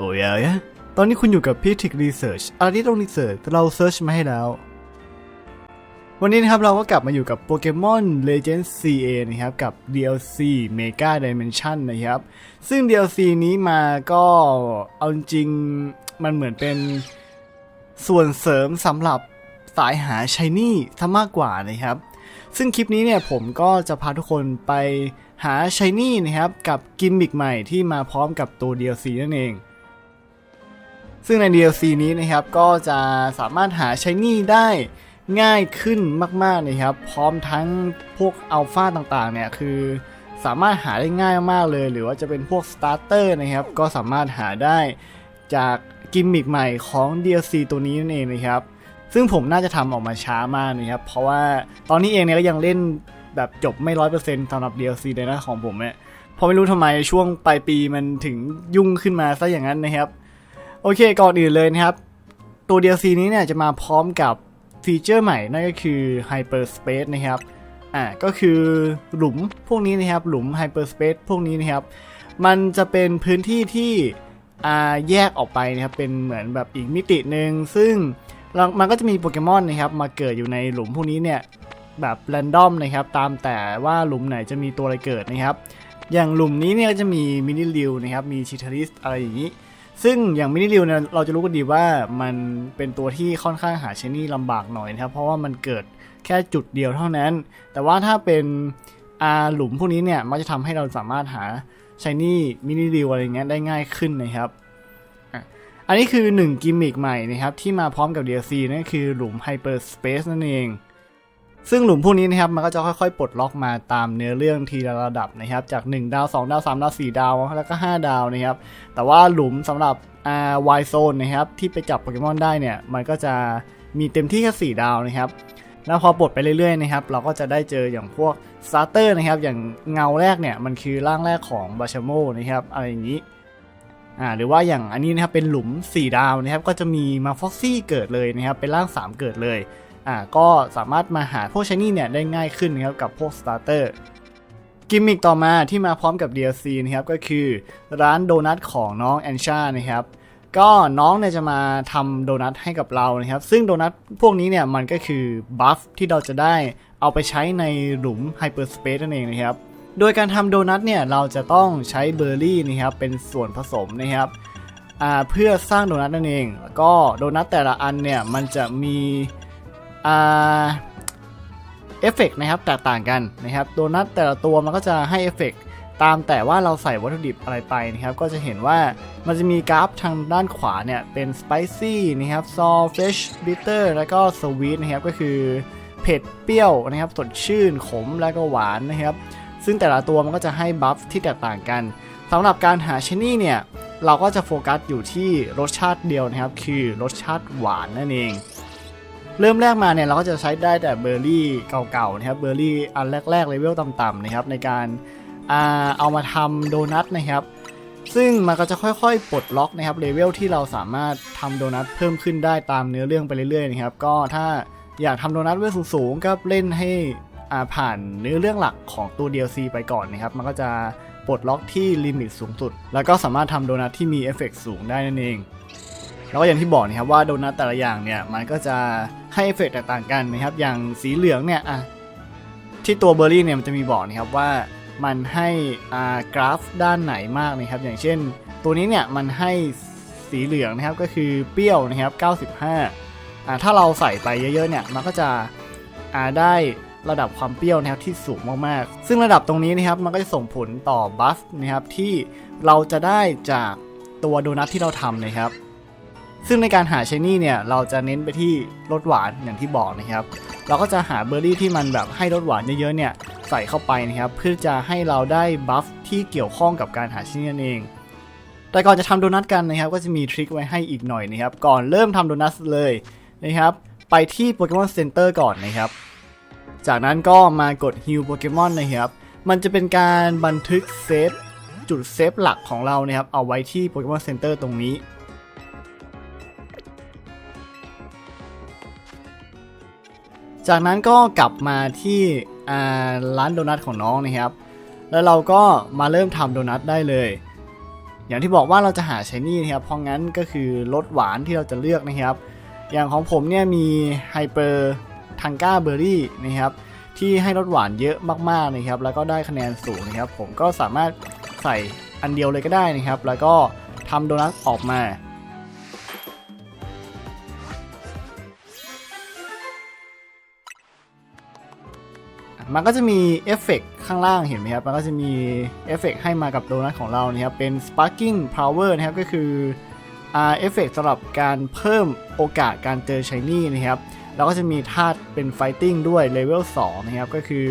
โอ้ยยตอนนี้คุณอยู่กับพิทิกรีเสิร์ชอะไรที่ต้องรีเสิร์ชเราเซิร์ชมาให้แล้ว วันนี้นะครับเราก็กลับมาอยู่กับโปเกมอน Legends CA นะครับ กับ DLC Mega Dimension นะครับ ซึ่ง DLC นี้มาก็เอาจริงมันเหมือนเป็นส่วนเสริมสำหรับสายหาชายนี่ซะมากกว่านะครับ ซึ่งคลิปนี้เนี่ยผมก็จะพาทุกคนไปหาชายนี่นะครับ กับกิมมิกใหม่ที่มาพร้อมกับตัว DLC นั่นเอง ซึ่งใน DLC นี้นะครับก็จะสามารถหาชายนี่ได้ง่ายขึ้นมากๆนะครับ พร้อมทั้งพวกอัลฟาต่างๆเนี่ยคือสามารถหาได้ง่ายมากเลย หรือว่าจะเป็นพวกสตาร์เตอร์นะครับ ก็สามารถหาได้จากกิมมิกใหม่ของ DLC ตัวนี้นั่นเองนะครับ ซึ่งผมน่าจะทำออกมาช้ามากนะครับ เพราะว่าตอนนี้เองเนี่ยก็ยังเล่นแบบจบไม่ร้อยเปอร์เซ็นต์สำหรับ DLC เลยนะของผมเนี่ยพราะไม่รู้ทำไมช่วงปลายปีมันถึงยุ่งขึ้นมาซะอย่างนั้นนะครับ โอเคก่อนอื่นเลยนะครับ ตัว DLC นี้เนี่ยจะมาพร้อมกับฟีเจอร์ใหม่นั่นก็คือ Hyperspace นะครับอ่าก็คือหลุมพวกนี้นะครับ หลุม Hyperspace พวกนี้นะครับ มันจะเป็นพื้นที่ที่อ่าแยกออกไปนะครับ เป็นเหมือนแบบอีกมิติหนึ่งซึ่งมันก็จะมีโปเกมอนนะครับมาเกิดอยู่ในหลุมพวกนี้เนี่ยแบบแรนดอมนะครับ ตามแต่ว่าหลุมไหนจะมีตัวอะไรเกิดนะครับ อย่างหลุมนี้เนี่ยก็จะมีมินิลิวนะครับ มีชิทาริสอะไรอย่างนี้ ซึ่งอย่างมินิริวเนี่ยเราจะรู้กันดีว่ามันเป็นตัวที่ค่อนข้างหาชนี่ลำบากหน่อยนะครับ เพราะว่ามันเกิดแค่จุดเดียวเท่านั้น แต่ว่าถ้าเป็นอาหลุมพวกนี้เนี่ยมันจะทำให้เราสามารถหาชายนี่มินิริวอะไรเงี้ยได้ง่ายขึ้นนะครับ อันนี้คือ 1 กิมมิกใหม่นะครับที่มาพร้อมกับ DLC นั่นคือหลุม Hyperspace นั่นเอง ซึ่งหลุมพวกนี้นะครับมันก็จะค่อยๆ ปลดล็อกมาตามเนื้อเรื่องทีละระดับนะครับ จาก 1 ดาว 2 ดาว 3 ดาว 4 ดาว แล้วก็ 5 ดาวนะครับ แต่ว่าหลุมสำหรับอ่าวายโซนนะครับที่ไปจับโปเกมอนได้เนี่ย มันก็จะมีเต็มที่แค่4ดาวนะครับแล้วพอปลดไปเรื่อยๆนะครับเราก็จะได้เจออย่างพวกสตาร์เตอร์นะครับอย่างเงาแรกเนี่ยมันคือร่างแรกของบาชโมนะครับอะไรอย่างนี้อ่าหรือว่าอย่างอันนี้นะครับเป็นหลุม 4 ดาวนะครับก็จะมีมาฟ็อกซี่เกิดเลยนะครับเป็นร่าง 3 เกิดเลย อ่าก็สามารถมาหาพวกชนี่เนี่ยได้ง่ายขึ้นนะครับกับพวกสตาร์เตอร์กิมมิกต่อมาที่มาพร้อมกับ DLC นะครับก็คือร้านโดนัทของน้องแอนชานะครับก็น้องเนี่ยจะมาทำโดนัทให้กับเรานะครับ ซึ่งโดนัทพวกนี้เนี่ยมันก็คือบัฟที่เราจะได้เอาไปใช้ในหลุม Hyperspace นั่นเองนะครับ โดยการทำโดนัทเนี่ยเราจะต้องใช้เบอร์รี่นะครับเป็นส่วนผสมนะครับเพื่อสร้างโดนัทนั่นเอง แล้วก็โดนัทแต่ละอันเนี่ยมันจะมี เอฟเฟกต์นะครับแตกต่างกันนะครับโดนัทแต่ละตัวมันก็จะให้เอฟเฟกต์ตามแต่ว่าเราใส่วัตถุดิบอะไรไปนะครับ ก็จะเห็นว่ามันจะมีกราฟทางด้านขวาเนี่ยเป็นสไปซี่นะครับซอเฟชบิเตอร์แล้วก็สวีทนะครับก็คือเผ็ดเปรี้ยวนะครับสดชื่นขมแล้วก็หวานนะครับ ซึ่งแต่ละตัวมันก็จะให้บัฟที่แตกต่างกันสำหรับการหาชนี่เนี่ย เราก็จะโฟกัสอยู่ที่รสชาติเดียวนะครับ คือรสชาติหวานนั่นเอง เริ่มแรกมาเนี่ยเราก็จะใช้ได้แต่เบอร์รี่เก่าๆนะครับเบอร์รี่อันแรกๆเลเวลต่ำๆนะครับในการเอามาทำโดนัทนะครับ ซึ่งมันก็จะค่อยๆ ปลดล็อกนะครับเลเวลที่เราสามารถทำโดนัทเพิ่มขึ้นได้ตามเนื้อเรื่องไปเรื่อยๆนะครับ ก็ถ้าอยากทำโดนัทเวลสูงๆก็เล่นให้ผ่านเนื้อเรื่องหลักของตัว DLC ไปก่อนนะครับ มันก็จะปลดล็อกที่ลิมิตสูงสุด แล้วก็สามารถทำโดนัทที่มีเอฟเฟกต์สูงได้นั่นเอง แล้วก็อย่างที่บอกนะครับว่าโดนัทแต่ละอย่างเนี่ยมันก็จะ ให้เอฟเฟกต์แตกต่างกันนะครับ อย่างสีเหลืองเนี่ยอะที่ตัวเบอร์รี่เนี่ยมันจะมีบอกนะครับว่ามันให้อ่ากราฟด้านไหนมากนะครับ อย่างเช่น ตัวนี้เนี่ยมันให้สีเหลืองนะครับก็คือเปรี้ยวนะครับ 95อ่าถ้าเราใส่ไปเยอะๆเนี่ยมันก็จะอ่าได้ระดับความเปรี้ยวนะครับที่สูงมากๆ ซึ่งระดับตรงนี้นะครับมันก็จะส่งผลต่อบัฟนะครับที่เราจะได้จากตัวโดนัทที่เราทำนะครับ ซึ่งในการหาชนี่เนี่ยเราจะเน้นไปที่รสหวานอย่างที่บอกนะครับ เราก็จะหาเบอร์รี่ที่มันแบบให้รสหวานเยอะๆเนี่ยใส่เข้าไปนะครับเพื่อจะให้เราได้บัฟที่เกี่ยวข้องกับการหาชนี่นั่นเองแต่ก่อนจะทำโดนัทกันนะครับ ก็จะมีทริคไว้ให้อีกหน่อยนะครับ ก่อนเริ่มทำโดนัทเลยนะครับ ไปที่โปเกมอนเซ็นเตอร์ก่อนนะครับ จากนั้นก็มากดฮิลโปเกมอนนะครับ มันจะเป็นการบันทึกเซฟจุดเซฟหลักของเรานะครับ เอาไว้ที่โปเกมอนเซ็นเตอร์ตรงนี้ จากนั้นก็กลับมาที่ร้านโดนัทของน้องนะครับ แล้วเราก็มาเริ่มทำโดนัทได้เลย อย่างที่บอกว่าเราจะหาชายนี่นะครับ เพราะงั้นก็คือรสหวานที่เราจะเลือกนะครับ อย่างของผมเนี่ยมีไฮเปอร์ทังก้าเบอร์รี่นะครับที่ให้รสหวานเยอะมากๆนะครับ แล้วก็ได้คะแนนสูงนะครับ ผมก็สามารถใส่อันเดียวเลยก็ได้นะครับ แล้วก็ทำโดนัทออกมา มันก็จะมีเอฟเฟกต์ข้างล่างเห็นไหมครับ มันก็จะมีเอฟเฟกต์ให้มากับโดนัทของเรานะครับ เป็น sparking power นะครับ ก็คืออ่าเอฟเฟกต์สำหรับการเพิ่มโอกาสการเจอชายนี่นะครับ แล้วก็จะมีธาตุเป็น fighting ด้วยเลเวล2นะครับ ก็คือ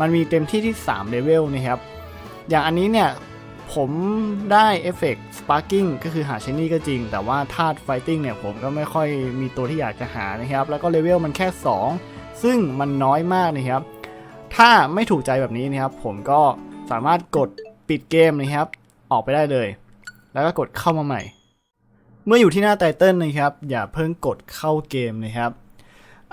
มันมีเต็มที่ที่3เลเวลนะครับ อย่างอันนี้เนี่ยผมได้เอฟเฟกต์ sparking ก็คือหาชายนี่ก็จริง แต่ว่าธาตุ fighting เนี่ยผมก็ไม่ค่อยมีตัวที่อยากจะหานะครับ แล้วก็เลเวลมันแค่ 2 ซึ่งมันน้อยมากนะครับ ถ้าไม่ถูกใจแบบนี้นะครับผมก็สามารถกดปิดเกมนะครับ ออกไปได้เลย แล้วก็กดเข้ามาใหม่ เมื่ออยู่ที่หน้าไตเติลนะครับ อย่าเพิ่งกดเข้าเกมนะครับ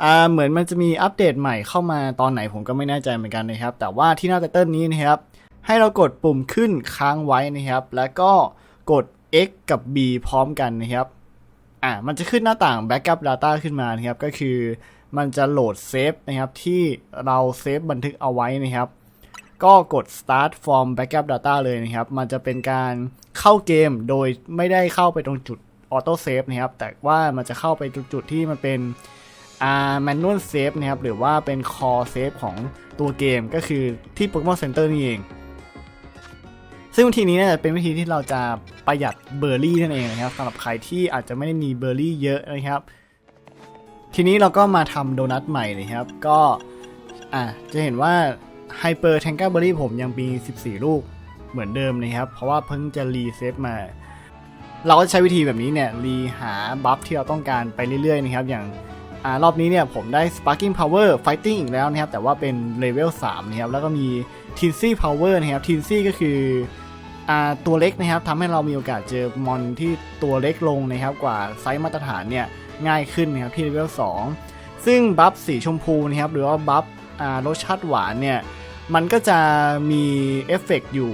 อ่าเหมือนมันจะมีอัปเดตใหม่เข้ามาตอนไหนผมก็ไม่แน่ใจเหมือนกันนะครับ แต่ว่าที่หน้าไตเติลนี้นะครับ ให้เรากดปุ่มขึ้นค้างไว้นะครับ แล้วก็กด X กับ B พร้อมกันนะครับอ่ามันจะขึ้นหน้าต่าง Backup Data ขึ้นมานะครับ ก็คือ มันจะโหลดเซฟนะครับที่เราเซฟบันทึกเอาไว้นะครับ ก็กด start from backup data เลยนะครับ มันจะเป็นการเข้าเกมโดยไม่ได้เข้าไปตรงจุด auto save นะครับ แต่ว่ามันจะเข้าไปจุดจุดที่มันเป็นอ่า manual save นะครับ หรือว่าเป็น core save ของตัวเกมก็คือที่ Pokemon Center นี่เอง ซึ่งวิธีนี้เนี่ยเป็นวิธีที่เราจะประหยัดเบอร์รี่นั่นเองนะครับสำหรับใครที่อาจจะไม่ได้มีเบอร์รี่เยอะนะครับ ทีนี้เราก็มาทำโดนัทใหม่นะครับ ก็อะจะเห็นว่าไฮเปอร์แทงก้าเบอรี่ผมยังมี 14 ลูกเหมือนเดิมนะครับ เพราะว่าเพิ่งจะรีเซฟมา เราก็ใช้วิธีแบบนี้เนี่ย รีหาบัฟที่เราต้องการไปเรื่อยๆนะครับ อย่างอารอบนี้เนี่ยผมได้ Sparking Power Fighting อีกแล้วนะครับ แต่ว่าเป็นเลเวล3นะครับ แล้วก็มี t i n s y Power นะครับ t i n s y ก็คืออ่าตัวเล็กนะครับทำให้เรามีโอกาสเจอมอนที่ตัวเล็กลงนะครับ กว่าไซส์มาตรฐานเนี่ย ง่ายขึ้นนะครับที่เลเวล2ซึ่งบัฟสีชมพูนะครับหรือว่าบัฟรสชาติหวานเนี่ยมันก็จะมีเอฟเฟกต์อยู่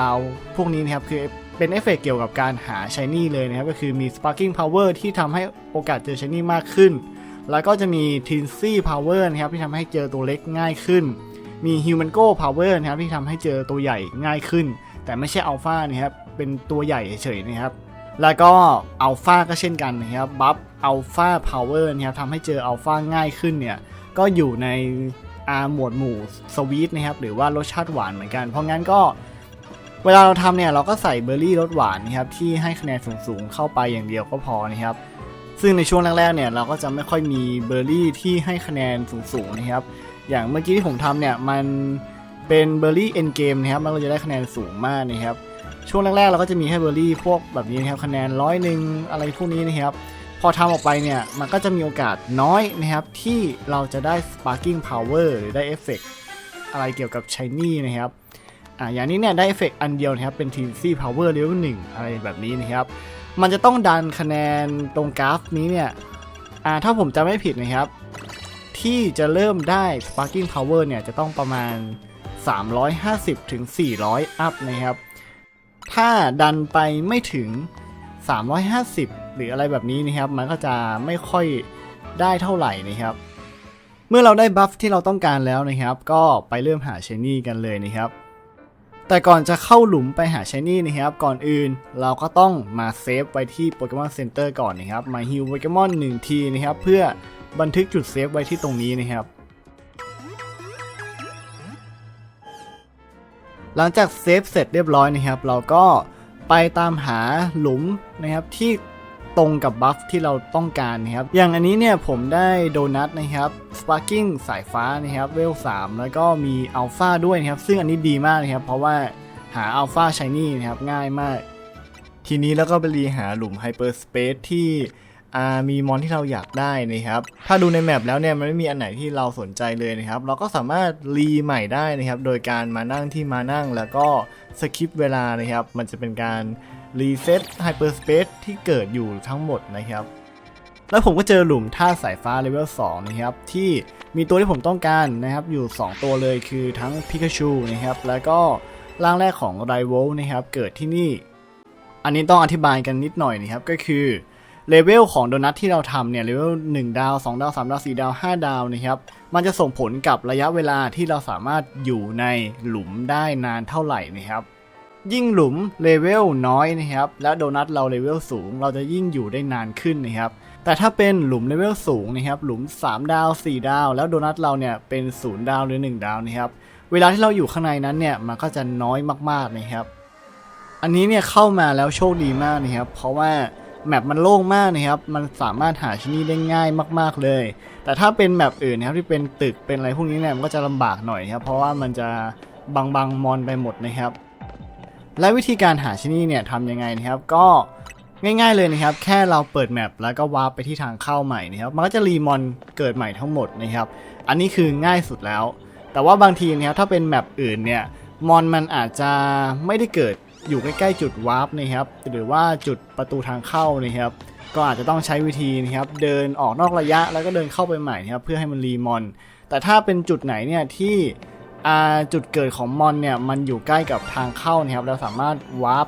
ราวๆพวกนี้นะครับคือเป็นเอฟเฟกต์เกี่ยวกับการหาชายนี่เลยนะครับก็คือมี Sparking Power ที่ทำให้โอกาสเจอชายนี่มากขึ้น แล้วก็จะมี t i n s y Power นะครับที่ทำให้เจอตัวเล็กง่ายขึ้น มี Human Go Power นะครับที่ทำให้เจอตัวใหญ่ง่ายขึ้น แต่ไม่ใช่ Alpha นะครับเป็นตัวใหญ่เฉยๆนะครับแล้วก็อัลฟาก็เช่นกันนะครับบัฟ อัลฟาพาวเวอร์นะครับทำให้เจออัลฟาง่ายขึ้นเนี่ย ก็อยู่ในอาหมวดหมู่สวีทนะครับ หรือว่ารสชาติหวานเหมือนกัน เพราะงั้นก็เวลาเราทำเนี่ยเราก็ใส่เบอร์รี่รสหวานนะครับที่ให้คะแนนสูงๆเข้าไปอย่างเดียวก็พอนะครับ ซึ่งในช่วงแรกๆเนี่ยเราก็จะไม่ค่อยมีเบอร์รี่ที่ให้คะแนนสูงๆนะครับ อย่างเมื่อกี้ที่ผมทำเนี่ยมันเป็นเบอร์รี่เอ็นเกมนะครับมันก็จะได้คะแนนสูงมากนะครับ ช่วงแรกๆเราก็จะมีแค่เบอร์รี่พวกแบบนี้นะครับคะแนนร้อยหนึ่งอะไรพวกนี้นะครับ พอทำออกไปเนี่ย มันก็จะมีโอกาสน้อยนะครับ ที่เราจะได้ sparking power หรือได้เอฟเฟกอะไรเกี่ยวกับ shiny นะครับอ่าอย่างนี้เนี่ยได้เอฟเฟกอันเดียวนะครับ เป็น t c power level 1 อะไรแบบนี้นะครับ มันจะต้องดันคะแนนตรงกราฟนี้เนี่ยอ่าถ้าผมจำไม่ผิดนะครับ ที่จะเริ่มได้ sparking power เนี่ย จะต้องประมาณ 350ถึง400 อัพนะครับ ถ้าดันไปไม่ถึง 350 หรืออะไรแบบนี้นะครับ มันก็จะไม่ค่อยได้เท่าไหร่นะครับ เมื่อเราได้บัฟที่เราต้องการแล้วนะครับ ก็ไปเริ่มหาเชนี่กันเลยนะครับ แต่ก่อนจะเข้าหลุมไปหาเชนี่นะครับ ก่อนอื่นเราก็ต้องมาเซฟไว้ที่โปเกมอนเซ็นเตอร์ก่อนนะครับ มาฮิวโปเกมอน1ทีนะครับ เพื่อบันทึกจุดเซฟไว้ที่ตรงนี้นะครับหลังจากเซฟเสร็จเรียบร้อยนะครับ เราก็ไปตามหาหลุมนะครับที่ ตรงกับบัฟที่เราต้องการนะครับ อย่างอันนี้เนี่ยผมได้โดนัทนะครับ Sparking สายฟ้านะครับเวล 3 แล้วก็มีอัลฟาด้วยนะครับ ซึ่งอันนี้ดีมากนะครับ เพราะว่าหาอัลฟาชายนี่นะครับง่ายมาก ทีนี้แล้วก็ไปรีหาหลุมไฮเปอร์สเปซที่มีมอนที่เราอยากได้นะครับ ถ้าดูในแมปแล้วเนี่ยมันไม่มีอันไหนที่เราสนใจเลยนะครับ เราก็สามารถรีใหม่ได้นะครับ โดยการมานั่งที่มานั่งแล้วก็สคิปเวลานะครับ มันจะเป็นการ รีเซ็ตไฮเปอร์สเปซที่เกิดอยู่ทั้งหมดนะครับ แล้วผมก็เจอหลุมท่าสายฟ้าเลเวล2นะครับ ที่มีตัวที่ผมต้องการนะครับ อยู่ 2 ตัวเลยคือทั้งพิกาชูนะครับ แล้วก็ร่างแรกของไรโวนะครับ เกิดที่นี่ อันนี้ต้องอธิบายกันนิดหน่อยนะครับ ก็คือเลเวลของโดนัทที่เราทำเนี่ยเลเวล1ดาว 2 ดาว 3 ดาว 4 ดาว 5 ดาวนะครับ มันจะส่งผลกับระยะเวลาที่เราสามารถอยู่ในหลุมได้นานเท่าไหร่นะครับ ยิ่งหลุมเลเวลน้อยนะครับ และโดนัทเราเลเวลสูง เราจะยิ่งอยู่ได้นานขึ้นนะครับ แต่ถ้าเป็นหลุมเลเวลสูงนะครับ หลุม 3 ดาว 4 ดาว แล้วโดนัทเราเนี่ยเป็น 0 ดาวหรือ 1 ดาวนะครับ เวลาที่เราอยู่ข้างในนั้นเนี่ย มันก็จะน้อยมากๆนะครับ อันนี้เนี่ยเข้ามาแล้วโชคดีมากนะครับ เพราะว่าแมปมันโล่งมากนะครับ มันสามารถหาที่นี่ได้ง่ายมากๆเลย แต่ถ้าเป็นแมปอื่นนะครับที่เป็นตึกเป็นอะไรพวกนี้เนี่ย มันก็จะลำบากหน่อยครับ เพราะว่ามันจะบังบังๆมอนไปหมดนะครับ และวิธีการหาที่นี่เนี่ยทำยังไงนะครับก็ง่ายๆเลยนะครับ แค่เราเปิดแมปแล้วก็วาร์ปไปที่ทางเข้าใหม่นะครับมันก็จะรีมอนเกิดใหม่ทั้งหมดนะครับ อันนี้คือง่ายสุดแล้ว แต่ว่าบางทีนะครับถ้าเป็นแมปอื่นเนี่ยมอนมันอาจจะไม่ได้เกิดอยู่ใกล้ๆจุดวาร์ปนะครับ หรือว่าจุดประตูทางเข้านะครับ ก็อาจจะต้องใช้วิธีนะครับ เดินออกนอกระยะแล้วก็เดินเข้าไปใหม่นะครับเพื่อให้มันรีมอน แต่ถ้าเป็นจุดไหนเนี่ยที่ จุดเกิดของมอนเนี่ยมันอยู่ใกล้กับทางเข้านะครับเราสามารถวาร์ป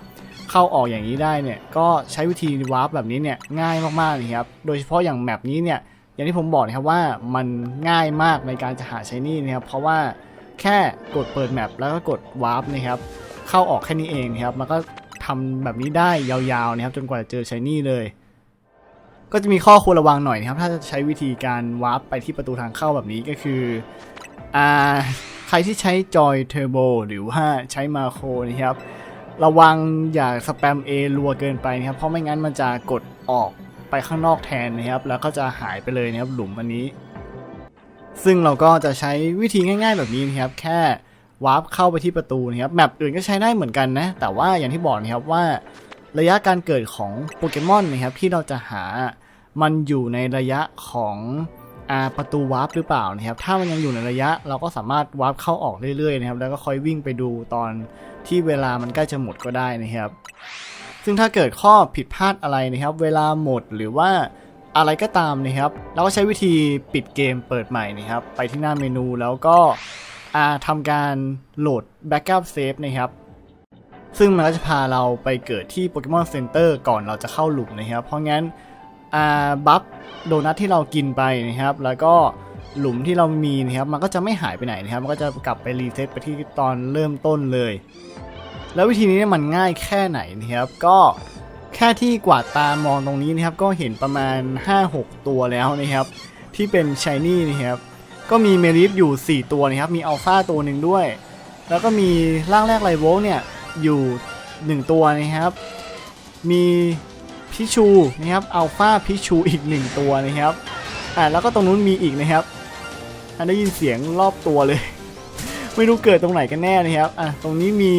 เข้าออกอย่างนี้ได้เนี่ยก็ใช้วิธีวาร์ปแบบนี้เนี่ยง่ายมากๆเลยครับโดยเฉพาะอย่างแมปนี้เนี่ยอย่างที่ผมบอกนะครับว่ามันง่ายมากในการจะหาใช้นี่นะครับเพราะว่าแค่กดเปิดแมปแล้วก็กดวาร์ปนะครับเข้าออกแค่นี้เองนะครับมันก็ทำแบบนี้ได้ยาวๆนะครับจนกว่าจะเจอใช้นี่เลย ก็จะมีข้อควรระวังหน่อยนะครับถ้าจะใช้วิธีการวาร์ปไปที่ประตูทางเข้าแบบนี้ก็คืออ่า รที่ใช้จอยเทอร์โบหรือว่าใช้มาโครนะครับ ระวังอย่าสแปมเอรัวเกินไปนะครับ เพราะไม่งั้นมันจะกดออกไปข้างนอกแทนนะครับ แล้วก็จะหายไปเลยนะครับหลุมอันนี้ ซึ่งเราก็จะใช้วิธีง่าย ๆ แบบนี้นะครับ แค่วาร์ปเข้าไปที่ประตูนะครับแมปอื่นก็ใช้ได้เหมือนกันนะ แต่ว่าอย่างที่บอกนะครับว่าระยะการเกิดของโปเกมอนนะครับที่เราจะหามันอยู่ในระยะของ ประตูวาร์ปหรือเปล่านะครับ ถ้ามันยังอยู่ในระยะ เราก็สามารถวาร์ปเข้าออกเรื่อยๆนะครับ แล้วก็ค่อยวิ่งไปดูตอนที่เวลามันใกล้จะหมดก็ได้นะครับ ซึ่งถ้าเกิดข้อผิดพลาดอะไรนะครับ เวลาหมดหรือว่าอะไรก็ตามนะครับ เราก็ใช้วิธีปิดเกมเปิดใหม่นะครับ ไปที่หน้าเมนูแล้วก็ทำการโหลด Backup Save นะครับ ซึ่งมันก็จะพาเราไปเกิดที่ Pokemon Center ก่อนเราจะเข้าหลุมนะครับ เพราะงั้น บัฟโดนัทที่เรากินไปนะครับ แล้วก็หลุมที่เรามีนะครับ มันก็จะไม่หายไปไหนนะครับ มันก็จะกลับไปรีเซ็ตไปที่ตอนเริ่มต้นเลย แล้ววิธีนี้มันง่ายแค่ไหนนะครับ ก็แค่ที่กวาดตามองตรงนี้นะครับ ก็เห็นประมาณ 5-6 ตัวแล้วนะครับ ที่เป็นชายนี่นะครับ ก็มีเมลิฟอยู่ 4 ตัวนะครับ มีอัลฟาตัวหนึ่งด้วย แล้วก็มีร่างแรกไลโวลเนี่ยอยู่ 1 ตัวนะครับ มี พิชูนะครับอัลฟาพิชูอีก 1 ตัวนะครับอ่าแล้วก็ตรงนู้นมีอีกนะครับอันได้ยินเสียงรอบตัวเลย ไม่รู้เกิดตรงไหนกันแน่นะครับอะตรงนี้มี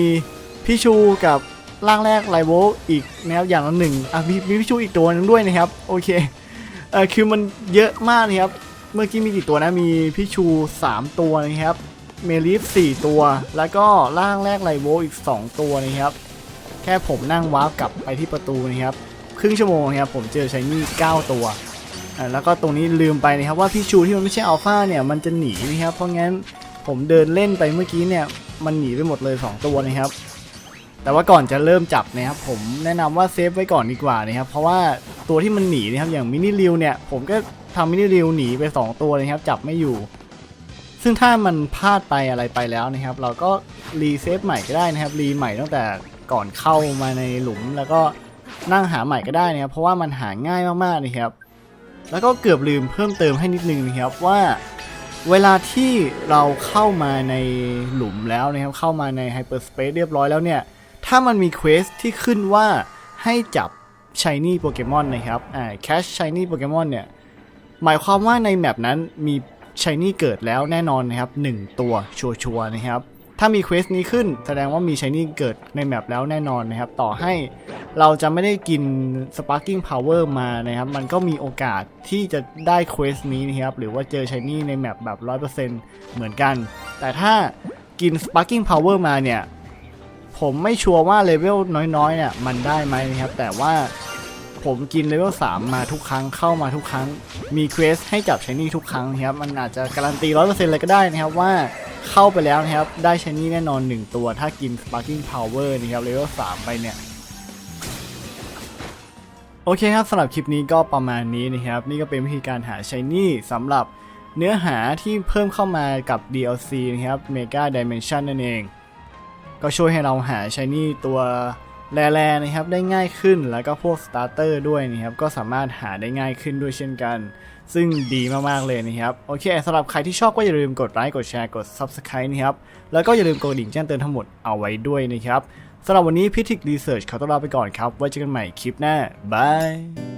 พี่ชูกับร่างแรกไลโวอีกนะครับอย่างละหนึ่งอะมีมีพี่ชูอีกตัวหนึงด้วยนะครับโอเคเออคือมันเยอะมากนะครับเมื่อกี้มีกี่ตัวนะมีพี่ชู 3 ตัวนะครับเมลิฟ4ตัว แล้วก็ร่างแรกไลโวอีก 2 ตัวนะครับ แค่ผมนั่งวาร์ปกลับไปที่ประตูนะครับ ครึ่งชั่วโมงนะครับผมเจอชายนี่9ตัวอ่าแล้วก็ตรงนี้ลืมไปนะครับว่าพี่ชูที่มันไม่ใช่อัลฟาเนี่ยมันจะหนีนะครับเพราะงั้นผมเดินเล่นไปเมื่อกี้เนี่ยมันหนีไปหมดเลย 2 ตัวนะครับ แต่ว่าก่อนจะเริ่มจับนะครับผมแนะนำว่าเซฟไว้ก่อนดีกว่านะครับเพราะว่าตัวที่มันหนีนะครับอย่างมินิริวเนี่ยผมก็ทำมินิริวหนีไป 2 ตัวเลยครับจับไม่อยู่ ซึ่งถ้ามันพลาดไปอะไรไปแล้วนะครับ เราก็รีเซฟใหม่ก็ได้นะครับรีใหม่ตั้งแต่ก่อนเข้ามาในหลุมแล้วก็ นั่งหาใหม่ก็ได้นะครับเพราะว่ามันหาง่ายมากๆนะครับ แล้วก็เกือบลืมเพิ่มเติมให้นิดนึงนะครับว่าเวลาที่เราเข้ามาในหลุมแล้วนะครับเข้ามาในไฮเปอร์สเปซเรียบร้อยแล้วเนี่ย ถ้ามันมีเควสที่ขึ้นว่าให้จับช h นี่โปเกมอนนะครับอ่าแคชช h นี่โปเกมอนเนี่ยหมายความว่าในแมปนั้นมีช h นี่เกิดแล้วแน่นอนนะครับ 1 ตัวชัวร์ๆนะครับ ถ้ามีเควสนี้ขึ้นแสดงว่ามีช h นี่เกิดในแมปแล้วแน่นอนนะครับ ต่อให้ เราจะไม่ได้กิน Sparking Power มานะครับ มันก็มีโอกาสที่จะได้เควสนี้นะครับ หรือว่าเจอช h นี่ในแมปแบบ 100%เหมือนกัน แต่ถ้ากิน Sparking Power มาเนี่ย ผมไม่ชัวร์ว่าเลเวลน้อยๆเนี่ยมันได้ไหมนะครับ แต่ว่าผมกินเลเวล3มาทุกครั้งเข้ามาทุกครั้ง มีเควสให้จับช h นี่ทุกครั้งนะครับ มันอาจจะการันตี 100%เลยก็ได้นะครับว่าเข้าไปแล้วนะครับ ได้ช h นี่แน่นอน 1 ตัว ถ้ากิน Sparking Power นะครับเลเวล3ไปเนี่ย โอเคครับสำหรับคลิปนี้ก็ประมาณนี้นะครับ นี่ก็เป็นวิธีการหาช n นี่สำหรับเนื้อหาที่เพิ่มเข้ามากับ DLC นะครับ Mega Dimension นั่นเอง ก็ช่วยให้เราหาช n นี่ตัวแร่ๆนะครับได้ง่ายขึ้นแล้วก็พวกสตาร์เตอร์ด้วยนะครับก็สามารถหาได้ง่ายขึ้นด้วยเช่นกัน ซึ่งดีมากๆเลยนะครับโอเคสำหรับใครที่ชอบก็อย่าลืมกดไลค์กดแชร์กด Subscribe นะครับแล้วก็อย่าลืมกดดิ่งแจ้งเตือนทั้งหมดเอาไว้ด้วยนะครับ สำหรับวันนี้พิทิกรีเสิร์ชขอตัวลาไปก่อนครับ ไว้เจอกันใหม่คลิปหน้าบาย